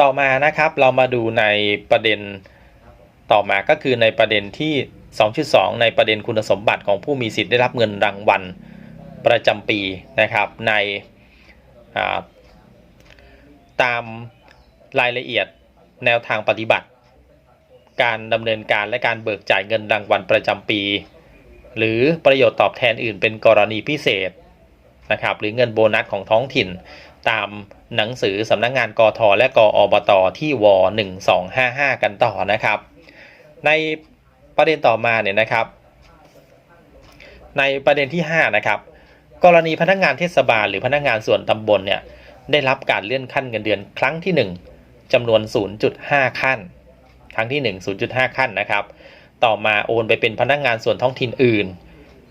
ต่อมานะครับเรามาดูในประเด็นต่อมาก็คือในประเด็นที่ 2.2 ในประเด็นคุณสมบัติของผู้มีสิทธิ์ได้รับเงินรางวัลประจำปีนะครับในตามรายละเอียดแนวทางปฏิบัติ การดำเนินการและการเบิกจ่ายเงินรางวัลประจำปี หรือประโยชน์ตอบแทนอื่นเป็นกรณีพิเศษนะครับหรือเงินโบนัสของท้องถิ่น ตามหนังสือสำนักงงานกทและกอบตที่ว1255 กันต่อนะครับ ในประเด็นต่อมาเนี่ยนะครับ ในประเด็นที่ 5 นะครับ กรณีพนักงานเทศบาลหรือพนักงานส่วนตำบลเนี่ยได้รับการเลื่อนขั้นเงินเดือนครั้งที่ 1จำนวน 0.5 ขั้น ครั้งที่ 1 0.5 ขั้นนะครับ ต่อมาโอนไปเป็นพนักงานส่วนท้องถิ่นอื่น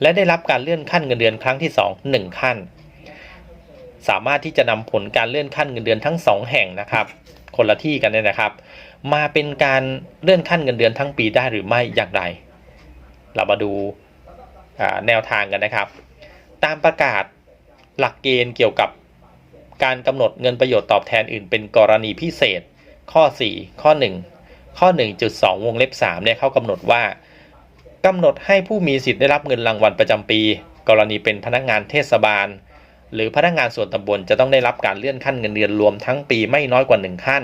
และได้รับการเลื่อนขั้นเงินเดือนครั้งที่ 2 1 ขั้น สามารถที่จะนำผลการเลื่อนขั้นเงินเดือนทั้ง 2 แห่งนะครับ คนละที่กันเนี่ยนะครับ มาเป็นการเลื่อนขั้นเงินเดือนทั้งปีได้หรือไม่อย่างไร เรามาดูแนวทางกันนะครับ ตามประกาศหลักเกณฑ์เกี่ยวกับการกำหนดเงินประโยชน์ตอบแทนอื่น เป็นกรณีพิเศษ ข้อ 4 ข้อ 1 ข้อ 1.2 วงเล็บ3เนี่ยเขากำหนดว่ากำหนดให้ผู้มีสิทธิ์ได้รับเงินรางวัลประจำปี กรณีเป็นพนักงานเทศบาล หรือพนักงานส่วนตำบลจะต้องได้รับการเลื่อนขั้นเงินเดือนรวมทั้งปีไม่น้อยกว่า 1 ขั้น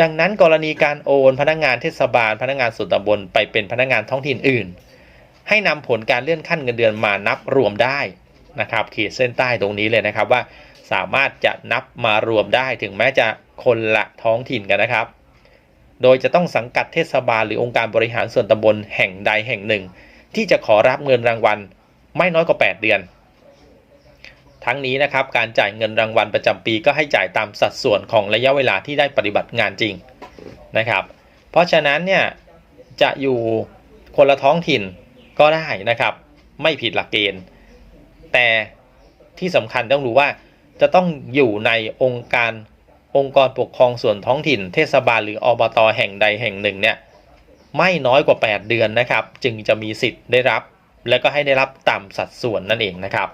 ดังนั้นกรณีการโอนพนักงานเทศบาล พนักงานส่วนตำบลไปเป็นพนักงานท้องถิ่นอื่น ให้นำผลการเลื่อนขั้นเงินเดือนมานับรวมได้นะครับขีดเส้นใต้ตรงนี้เลยนะครับว่าสามารถจะนับมารวมได้ถึงแม้จะคนละท้องถิ่นกันนะครับ โดยจะต้องสังกัดเทศบาลหรือองค์การบริหารส่วนตำบลแห่งใดแห่งหนึ่ง ที่จะขอรับเงินรางวัลไม่น้อยกว่า 8 เดือน ทั้งนี้นะครับการจ่ายเงินรางวัลประจำปีก็ให้จ่ายตามสัดส่วนของระยะเวลาที่ได้ปฏิบัติงานจริงนะครับ เพราะฉะนั้นเนี่ยจะอยู่คนละท้องถิ่นก็ได้นะครับ ไม่ผิดหลักเกณฑ์ แต่ที่สำคัญต้องรู้ว่าจะต้องอยู่ในองค์การองค์กรปกครองส่วนท้องถิ่น เทศบาลหรืออบตแห่งใดแห่งหนึ่งเนี่ยไม่น้อยกว่า 8 เดือนนะครับ จึงจะมีสิทธิ์ได้รับ และก็ให้ได้รับตามสัดส่วนนั่นเองนะครับ